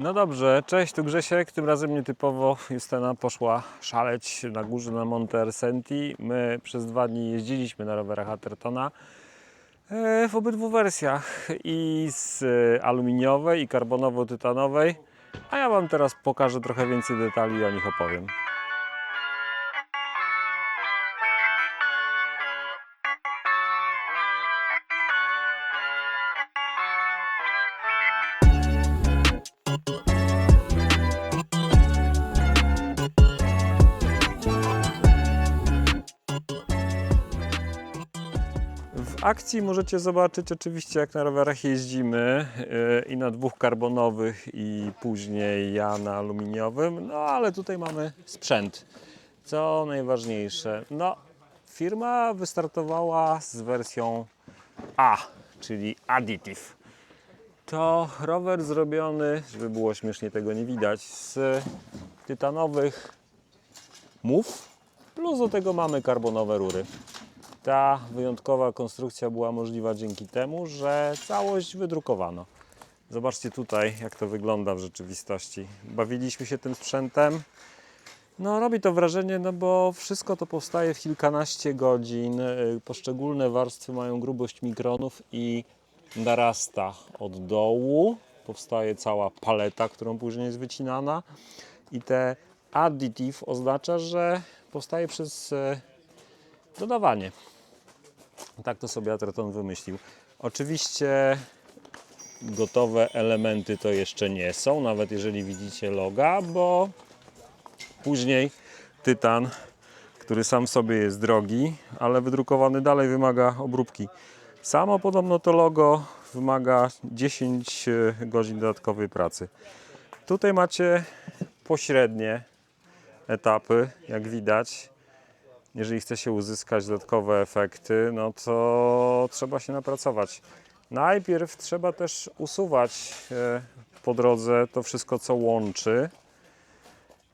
No dobrze, cześć, tu Grzesiek. Tym razem nietypowo Justyna poszła szaleć na górze na Monte Arsenti. My przez dwa dni jeździliśmy na rowerach Athertona e, w obydwu wersjach i z e, aluminiowej i karbonowo-tytanowej. A ja Wam teraz pokażę trochę więcej detali i o nich opowiem. Akcji możecie zobaczyć oczywiście jak na rowerach jeździmy yy, i na dwóch karbonowych i później ja na aluminiowym, no ale tutaj mamy sprzęt. Co najważniejsze, no firma wystartowała z wersją A, czyli Additive. To rower zrobiony, żeby było śmiesznie tego nie widać, z tytanowych mów, plus do tego mamy karbonowe rury. Ta wyjątkowa konstrukcja była możliwa dzięki temu, że całość wydrukowano. Zobaczcie tutaj, jak to wygląda w rzeczywistości. Bawiliśmy się tym sprzętem. No, robi to wrażenie, no bo wszystko to powstaje w kilkanaście godzin. Y, Poszczególne warstwy mają grubość mikronów i narasta od dołu. Powstaje cała paleta, którą później jest wycinana. I te additive oznacza, że powstaje przez e, dodawanie. Tak to sobie Atherton wymyślił. Oczywiście gotowe elementy to jeszcze nie są, nawet jeżeli widzicie loga, bo później tytan, który sam w sobie jest drogi, ale wydrukowany dalej wymaga obróbki. Samo podobno to logo wymaga 10 godzin dodatkowej pracy. Tutaj macie pośrednie etapy, jak widać jeżeli chce się uzyskać dodatkowe efekty, no to trzeba się napracować. Najpierw trzeba też usuwać e, po drodze to wszystko, co łączy,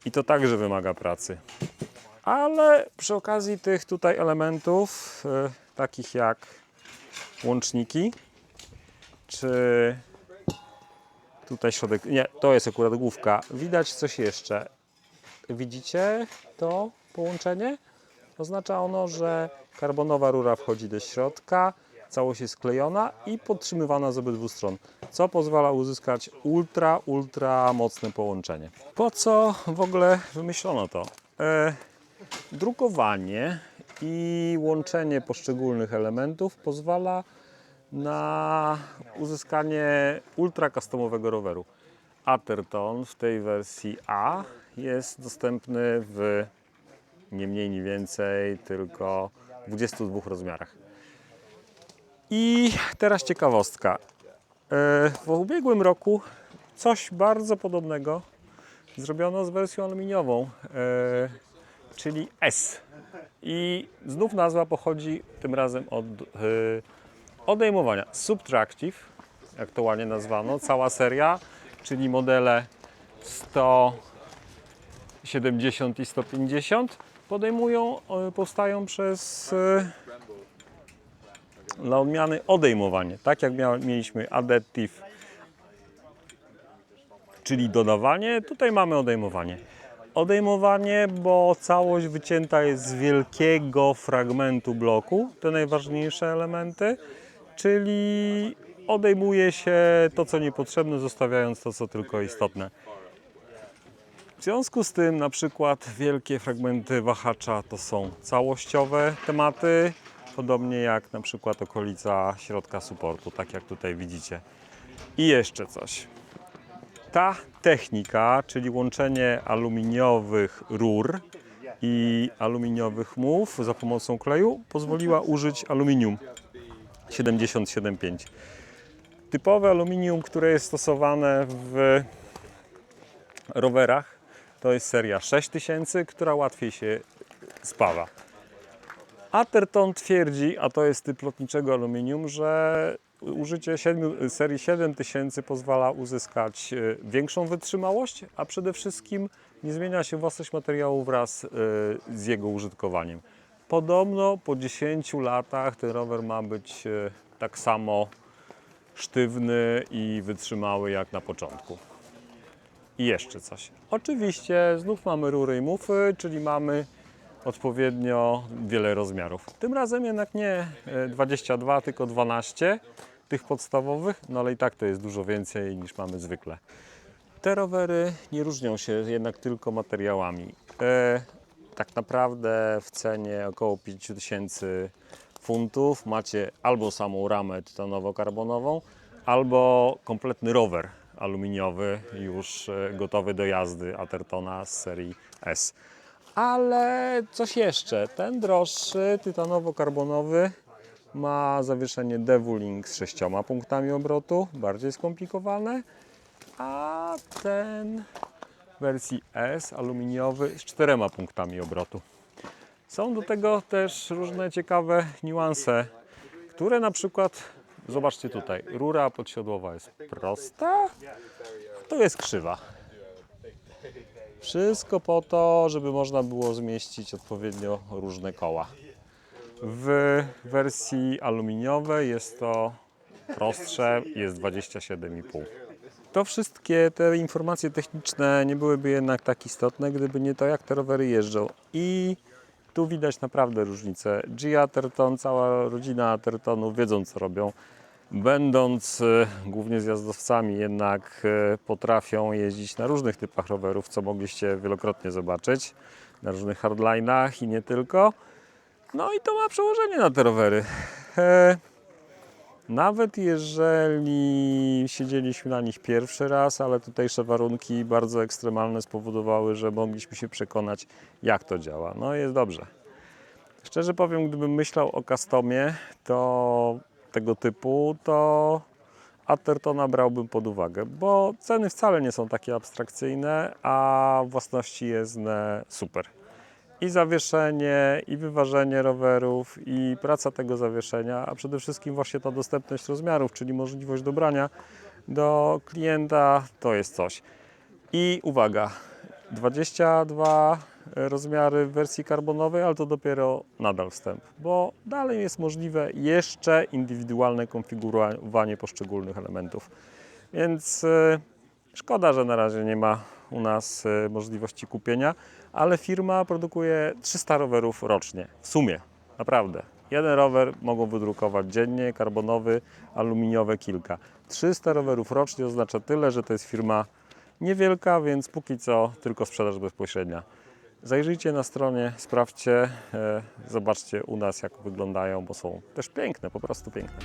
i to także wymaga pracy. Ale przy okazji tych tutaj elementów, e, takich jak łączniki, czy tutaj środek, nie, to jest akurat główka, widać coś jeszcze. Widzicie to połączenie? Oznacza ono, że karbonowa rura wchodzi do środka, całość jest sklejona i podtrzymywana z obydwu stron, co pozwala uzyskać ultra, ultra mocne połączenie. Po co w ogóle wymyślono to? E, drukowanie i łączenie poszczególnych elementów pozwala na uzyskanie ultra customowego roweru. Atherton w tej wersji A jest dostępny w nie mniej, nie więcej, tylko w 22 rozmiarach. I teraz ciekawostka. E, W ubiegłym roku coś bardzo podobnego zrobiono z wersją aluminiową, e, czyli S. I znów nazwa pochodzi tym razem od e, odejmowania. Subtractive, jak to ładnie nazwano, cała seria, czyli modele 100 70 i 150 podejmują, e, powstają przez e, dla odmiany odejmowanie. Tak jak mieliśmy additive, czyli dodawanie, tutaj mamy odejmowanie. Odejmowanie, bo całość wycięta jest z wielkiego fragmentu bloku, te najważniejsze elementy, czyli odejmuje się to, co niepotrzebne, zostawiając to, co tylko istotne. W związku z tym na przykład wielkie fragmenty wahacza to są całościowe tematy, podobnie jak na przykład okolica środka suportu, tak jak tutaj widzicie. I jeszcze coś. Ta technika, czyli łączenie aluminiowych rur i aluminiowych mów za pomocą kleju, pozwoliła użyć aluminium 77.5. Typowe aluminium, które jest stosowane w rowerach, to jest seria 6000, która łatwiej się spawa. Atherton twierdzi, a to jest typ lotniczego aluminium, że użycie siedmiu, serii 7000 pozwala uzyskać e, większą wytrzymałość, a przede wszystkim nie zmienia się własność materiału wraz e, z jego użytkowaniem. Podobno po 10 latach ten rower ma być e, tak samo sztywny i wytrzymały jak na początku. I jeszcze coś. Oczywiście znów mamy rury i mufy, czyli mamy odpowiednio wiele rozmiarów. Tym razem jednak nie e, 22, tylko 12 tych podstawowych, no ale i tak to jest dużo więcej niż mamy zwykle. Te rowery nie różnią się jednak tylko materiałami. E, tak naprawdę w cenie około 5000 funtów macie albo samą ramę tytanowo-karbonową, albo kompletny rower aluminiowy już e, gotowy do jazdy Athertona z serii S. Ale coś jeszcze, ten droższy tytanowo-karbonowy ma zawieszenie Devuling z sześcioma punktami obrotu, bardziej skomplikowane, a ten wersji S aluminiowy z czterema punktami obrotu. Są do tego też różne ciekawe niuanse, które na przykład, zobaczcie tutaj, rura podsiodłowa jest prosta, tu jest krzywa. Wszystko po to, żeby można było zmieścić odpowiednio różne koła. W wersji aluminiowej jest to prostsze, jest 27,5. To wszystkie te informacje techniczne nie byłyby jednak tak istotne, gdyby nie to, jak te rowery jeżdżą. I tu widać naprawdę różnicę. G Atherton, cała rodzina Athertonów wiedzą, co robią. Będąc e, głównie zjazdowcami, jednak e, potrafią jeździć na różnych typach rowerów, co mogliście wielokrotnie zobaczyć, na różnych hardlinach i nie tylko. No i to ma przełożenie na te rowery. E, nawet jeżeli siedzieliśmy na nich pierwszy raz, ale tutejsze warunki bardzo ekstremalne spowodowały, że mogliśmy się przekonać, jak to działa. No jest dobrze. Szczerze powiem, gdybym myślał o customie, to tego typu, to Athertona brałbym pod uwagę, bo ceny wcale nie są takie abstrakcyjne, a własności jezdne super. I zawieszenie, i wyważenie rowerów, i praca tego zawieszenia, a przede wszystkim właśnie ta dostępność rozmiarów, czyli możliwość dobrania do klienta, to jest coś. I uwaga, 22 rozmiary w wersji karbonowej, ale to dopiero nadal wstęp, bo dalej jest możliwe jeszcze indywidualne konfigurowanie poszczególnych elementów. Więc e, szkoda, że na razie nie ma u nas e, możliwości kupienia, ale firma produkuje 300 rowerów rocznie w sumie, naprawdę. Jeden rower mogą wydrukować dziennie, karbonowy, aluminiowe kilka. 300 rowerów rocznie oznacza tyle, że to jest firma niewielka, więc póki co tylko sprzedaż bezpośrednia. Zajrzyjcie na stronie, sprawdźcie, e, zobaczcie u nas jak wyglądają, bo są też piękne, po prostu piękne.